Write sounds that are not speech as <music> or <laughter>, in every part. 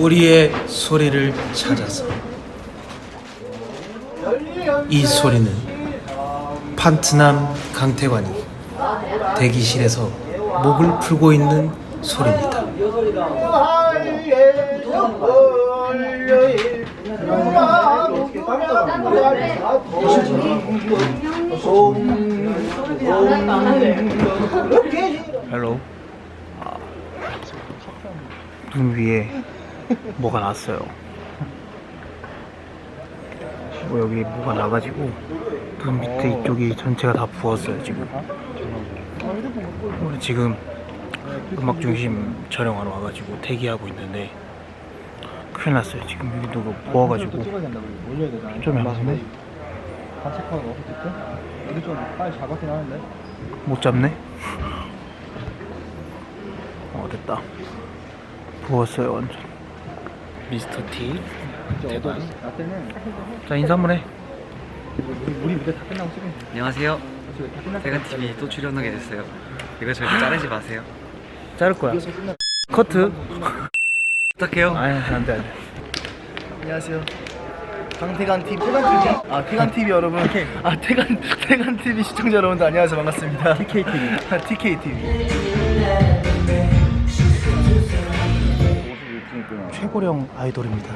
우리의 소리를 찾아서 이 소리는 판트남 강태관이 대기실에서 목을 풀고 있는 소리입니다. 헬로 아, 눈 위에 뭐가 났어요? 뭐 여기 뭐가 나가지고 눈 밑에 이쪽이 전체가 다 부었어요 지금. 우리 지금 음악 중심 촬영하러 와가지고 대기하고 있는데 큰일 났어요. 지금 여기 누가 부어가지고. 좀 약한데 단체카가 어디 있지? 여기 좀 빨리 잡았긴 하는데. 못 잡네? 어 됐다. 부었어요 완전 미스터 T 대박. 자 인사 한번 해. 우리, 무대 다 끝나고 찍은 안녕하세요. 세간 TV 또 출연하게 됐어요. 이거 절대 자르지 마세요. 자를 거야. 커트. 부탁해요. 아니 안돼 안돼. 안녕하세요. 강태관 TV 태관 TV. 아 태관 TV 여러분. 아 태관 태관 TV 시청자 여러분들 안녕하세요. 반갑습니다. TK TV. TK TV 최고령 아이돌입니다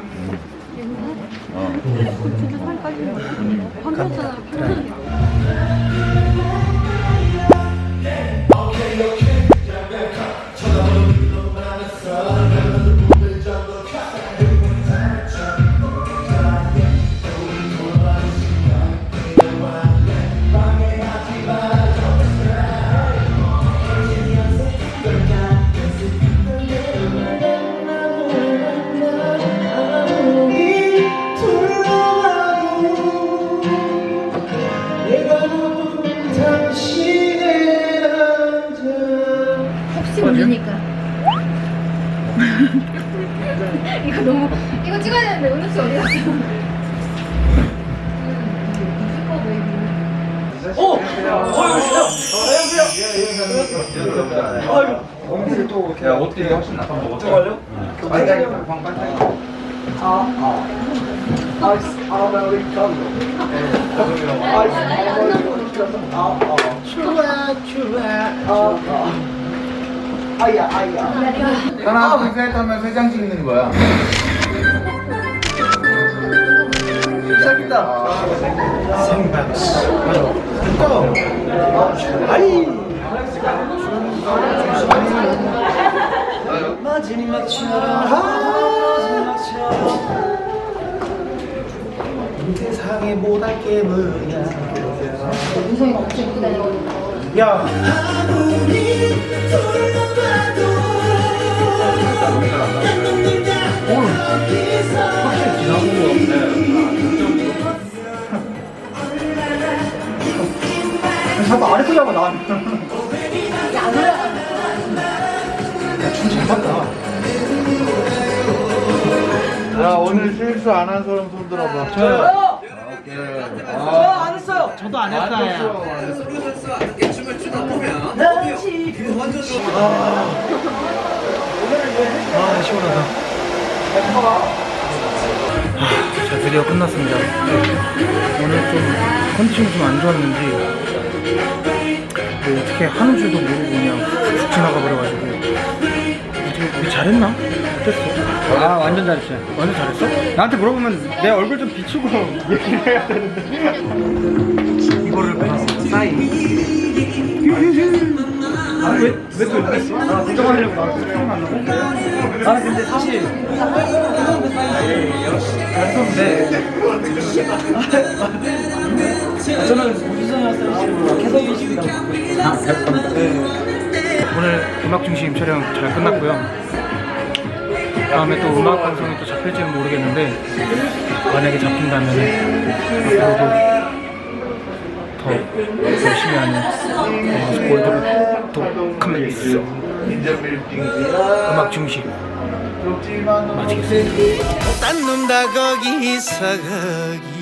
혹시 모르니까. 이거 너무 이거 찍어야 되는데 은우 씨 어디 갔어? 하나 둘 셋 하면 세 장 찍는 거야. 시작했다 세상에 못할 게 뭐냐 어떻게 입고 다니고 야. 자꾸 아래 소리 하면 나와. 야안 올라가. 야 오늘 실수 안 한 사람 손 들어봐. 저요. 저안 했어요. 저도 안 했어요. 아 시원하다 아, 자 드디어 끝났습니다 오늘 좀 컨디션이 좀 안 좋았는지 뭐 어떻게 하는 줄도 모르고 그냥 훅 지나가 버려가지고 어떻게 우리 잘했나? 어땠어? 아 완전 잘했어요. 완전 잘했어? 나한테 물어보면 내 얼굴 좀 비추고 <laughs> 얘기를 해야 되는데. 이거를 사인. 왜또 여기 있어? 아 걱정하려고 나왔어 처음 만나고. 아 근데 사실. 했었는데 아, 저는 오디션 왔어요 개성이식이라고 오늘 음악 중심 촬영 잘 끝났고요. 다음에 또 음악 방송이 또 잡힐지는 모르겠는데 만약에 잡힌다면 앞으로도 더 열심히 하는 또 카메리스 음악 중심. 마치겠습니다. 딴 놈 다 거기서 거기